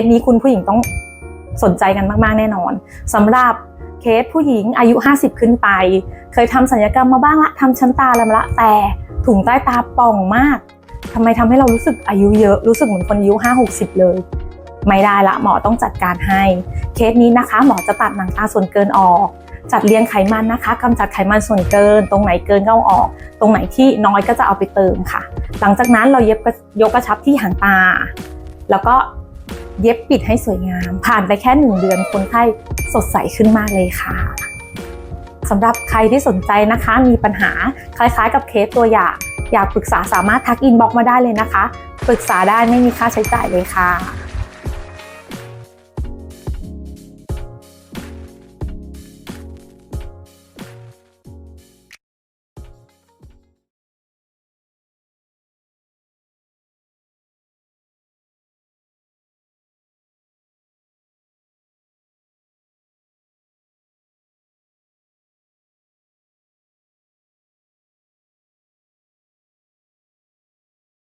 สนี้คุณผู้หญิงต้องสนใจกันมากๆแน่นอนสำหรับเคสผู้หญิงอายุ 50 ขึ้นไป เคยทำศัลยกรรมมาบ้างละทำชั้นตาแล้วมาละแต่ถุงใต้ตาป่องมากทำไมทำให้เรารู้สึกอายุเยอะรู้สึกเหมือนคนอายุ5-60 เลย ไม่ได้ละหมอต้องจัดการให้เคสนี้นะคะ หมอจะตัดหนังตาส่วนเกินออกจัดเรียงไขมันนะคะกำจัดไขมันส่วนเกิน ตรงไหนเกินก็เอาออก ตรงไหนที่น้อยก็จะเอาไปเติมค่ะ หลังจากนั้นเราเย็บยกกระชับที่หางตา แล้วก็ เย็บปิดให้สวยงาม ผ่านไปแค่หนึ่งเดือนคนไข้สดใสขึ้นมากเลยค่ะสำหรับใครที่สนใจนะคะ มีปัญหาคล้ายๆ กับเคสตัวอย่างอยากปรึกษาสามารถทักอินบ็อกมาได้เลยนะคะ ปรึกษาได้ไม่มีค่าใช้จ่ายเลยค่ะ